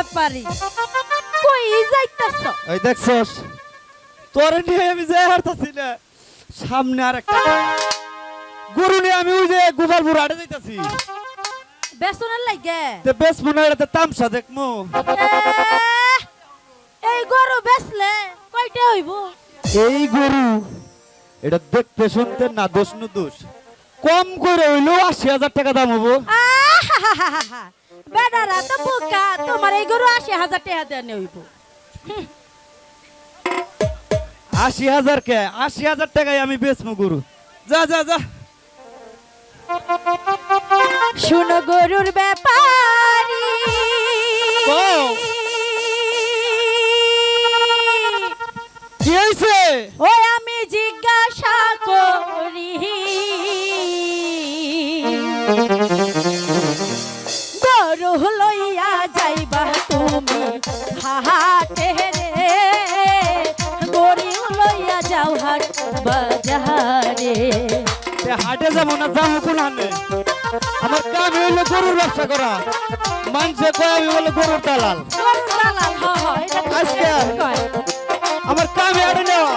ব্যাপারী। কই যাইতাছ? এই দেখছস তোর নিয়ে আমি যাই হারতাছি না সামনে আর একটা গরু নিয়ে আমি ওই যে যাইতাছি। বেসনের লাগে তে বেশ মনে হয় তামসা দেখমু। এই গরু বেচলে কয়টা হইব? এই গরু এটা দেখতে শুনতে না দোষ নু দোষ কম করে হইলেও আশি হাজার টাকা দাম হব। বেডারা তো বোকা তোমার এই গরু আশি হাজার টাকা দেওয়া হইব আশি হাজার কে? আশি হাজার টাকায় আমি বেচমু গরু। যা যা যা। শুনো গরুর ব্যাপারী। গরু লইয়া যাইবা তুমি। হাটে রে গরু লইয়া যাও হাট বাজারে। হাটে যাব না যাব কোন হানে আমার কাম হইল গরুর ব্যবসা করা। মানুষে কয় আমি বলে গরুর দালাল। আজকে? আমার কাম হাটে নেওয়া।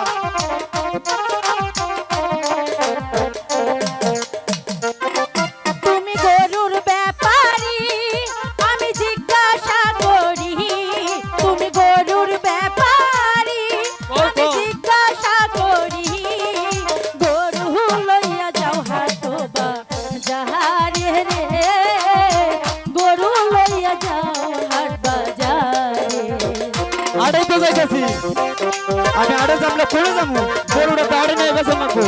যাইতাছি আমি আড়ে যাবলে করে যাব গরুটা তো আড়ে নিয়ে গেছে মাকো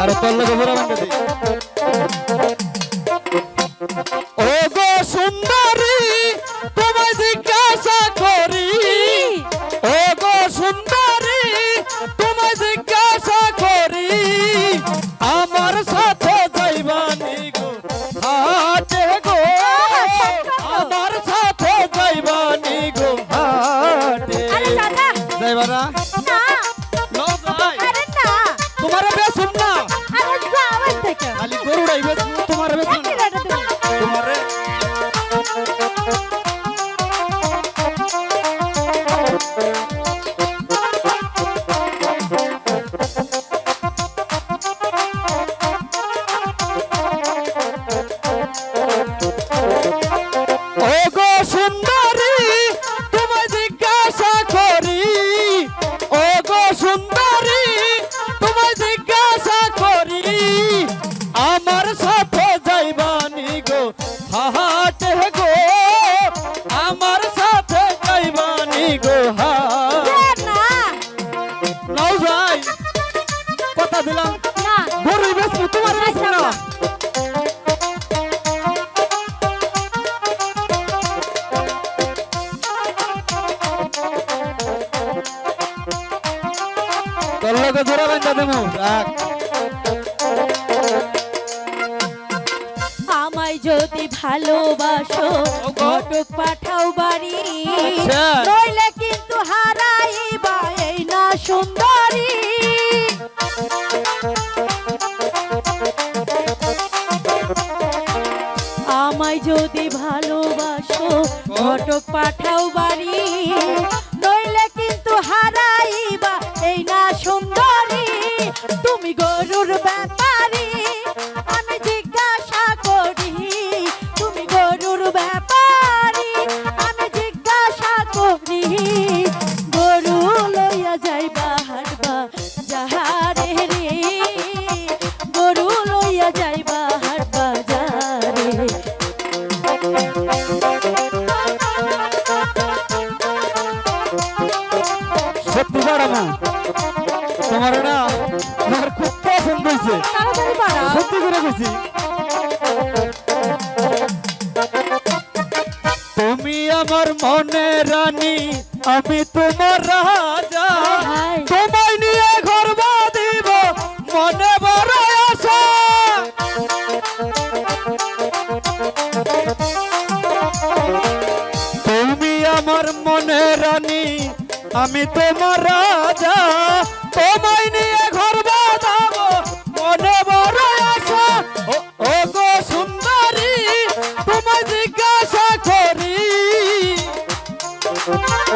আরে তোর লগে ঘোরা বান্ধে কথা দিলাম না। গরু বেশ তোমার বেশ না তোর জোড়া বান্ধা দেবো। রাখ আমায় যদি ভালোবাসো ঘটক পাঠাও বাড়ি। আচ্ছা। নইলে কিন্তু হারাইবা এই না সুন্দরী। আমায় যদি ভালোবাসো ঘটক পাঠাও বাড়ি। নইলে কিন্তু হারাইবা সত্যি করে গেছি তুমি আমার মনে রানী আমি তোমার রাজা। তোমায় নিয়ে ঘর বাঁধিব মনে বড় আশা। তুমি আমার মনে রানী আমি তোমার রাজা।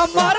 আমার